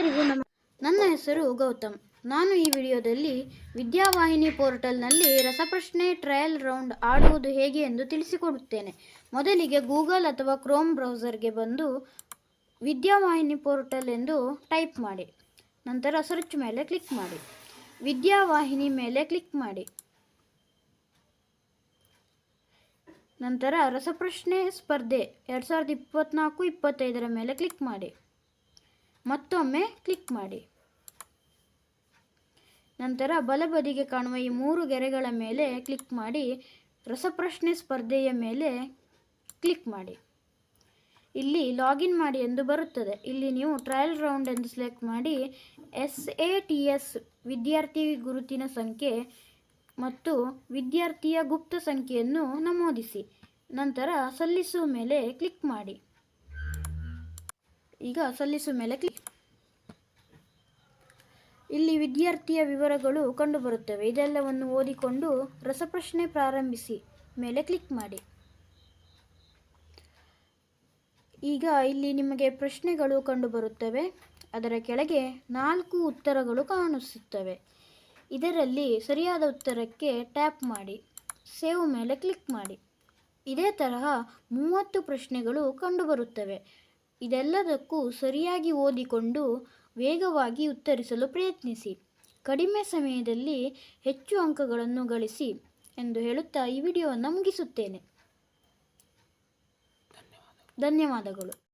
ಎಲ್ಲರಿಗೂ ನಮ ನನ್ನ ಹೆಸರು ಗೌತಮ್. ನಾನು ಈ ವಿಡಿಯೋದಲ್ಲಿ ವಿದ್ಯಾವಾಹಿನಿ ಪೋರ್ಟಲ್ನಲ್ಲಿ ರಸಪ್ರಶ್ನೆ ಟ್ರಯಲ್ ರೌಂಡ್ ಆಡುವುದು ಹೇಗೆ ಎಂದು ತಿಳಿಸಿಕೊಡುತ್ತೇನೆ. ಮೊದಲಿಗೆ ಗೂಗಲ್ ಅಥವಾ ಕ್ರೋಮ್ ಬ್ರೌಸರ್ಗೆ ಬಂದು ವಿದ್ಯಾವಾಹಿನಿ ಪೋರ್ಟಲ್ ಎಂದು ಟೈಪ್ ಮಾಡಿ. ನಂತರ ಸರ್ಚ್ ಮೇಲೆ ಕ್ಲಿಕ್ ಮಾಡಿ. ವಿದ್ಯಾವಾಹಿನಿ ಮೇಲೆ ಕ್ಲಿಕ್ ಮಾಡಿ. ನಂತರ ರಸಪ್ರಶ್ನೆ ಸ್ಪರ್ಧೆ ಎರಡು ಸಾವಿರದ ಇಪ್ಪತ್ತ್ನಾಲ್ಕು ಇಪ್ಪತ್ತೈದರ ಮೇಲೆ ಕ್ಲಿಕ್ ಮಾಡಿ. ಮತ್ತೊಮ್ಮೆ ಕ್ಲಿಕ್ ಮಾಡಿ. ನಂತರ ಬಲಬದಿಗೆ ಕಾಣುವ ಈ ಮೂರು ಗೆರೆಗಳ ಮೇಲೆ ಕ್ಲಿಕ್ ಮಾಡಿ. ರಸಪ್ರಶ್ನೆ ಸ್ಪರ್ಧೆಯ ಮೇಲೆ ಕ್ಲಿಕ್ ಮಾಡಿ. ಇಲ್ಲಿ ಲಾಗಿನ್ ಮಾಡಿ ಎಂದು ಬರುತ್ತದೆ. ಇಲ್ಲಿ ನೀವು ಟ್ರಯಲ್ ರೌಂಡ್ ಎಂದು ಸೆಲೆಕ್ಟ್ ಮಾಡಿ. ಎಸ್ ಎ ಟಿ ಎಸ್ ವಿದ್ಯಾರ್ಥಿ ಗುರುತಿನ ಸಂಖ್ಯೆ ಮತ್ತು ವಿದ್ಯಾರ್ಥಿಯ ಗುಪ್ತ ಸಂಖ್ಯೆಯನ್ನು ನಮೂದಿಸಿ. ನಂತರ ಸಲ್ಲಿಸುವ ಮೇಲೆ ಕ್ಲಿಕ್ ಮಾಡಿ. ಈಗ ಸಲ್ಲಿಸು ಮೇಲೆ ಕ್ಲಿಕ್ ಇಲ್ಲಿ ವಿದ್ಯಾರ್ಥಿಯ ವಿವರಗಳು ಕಂಡುಬರುತ್ತವೆ. ಇದೆಲ್ಲವನ್ನು ಓದಿಕೊಂಡು ರಸಪ್ರಶ್ನೆ ಪ್ರಾರಂಭಿಸಿ. ಮೇಲೆ ಕ್ಲಿಕ್ ಮಾಡಿ. ಈಗ ಇಲ್ಲಿ ನಿಮಗೆ ಪ್ರಶ್ನೆಗಳು ಕಂಡುಬರುತ್ತವೆ. ಅದರ ಕೆಳಗೆ ನಾಲ್ಕು ಉತ್ತರಗಳು ಕಾಣಿಸುತ್ತವೆ. ಇದರಲ್ಲಿ ಸರಿಯಾದ ಉತ್ತರಕ್ಕೆ ಟ್ಯಾಪ್ ಮಾಡಿ. ಸೇವ್ ಮೇಲೆ ಕ್ಲಿಕ್ ಮಾಡಿ. ಇದೇ ತರಹ ಮೂವತ್ತು ಪ್ರಶ್ನೆಗಳು ಕಂಡುಬರುತ್ತವೆ. ಇದೆಲ್ಲದಕ್ಕೂ ಸರಿಯಾಗಿ ಓದಿಕೊಂಡು ವೇಗವಾಗಿ ಉತ್ತರಿಸಲು ಪ್ರಯತ್ನಿಸಿ. ಕಡಿಮೆ ಸಮಯದಲ್ಲಿ ಹೆಚ್ಚು ಅಂಕಗಳನ್ನು ಗಳಿಸಿ ಎಂದು ಹೇಳುತ್ತಾ ಈ ವಿಡಿಯೋವನ್ನು ಮುಗಿಸುತ್ತೇನೆ. ಧನ್ಯವಾದಗಳು.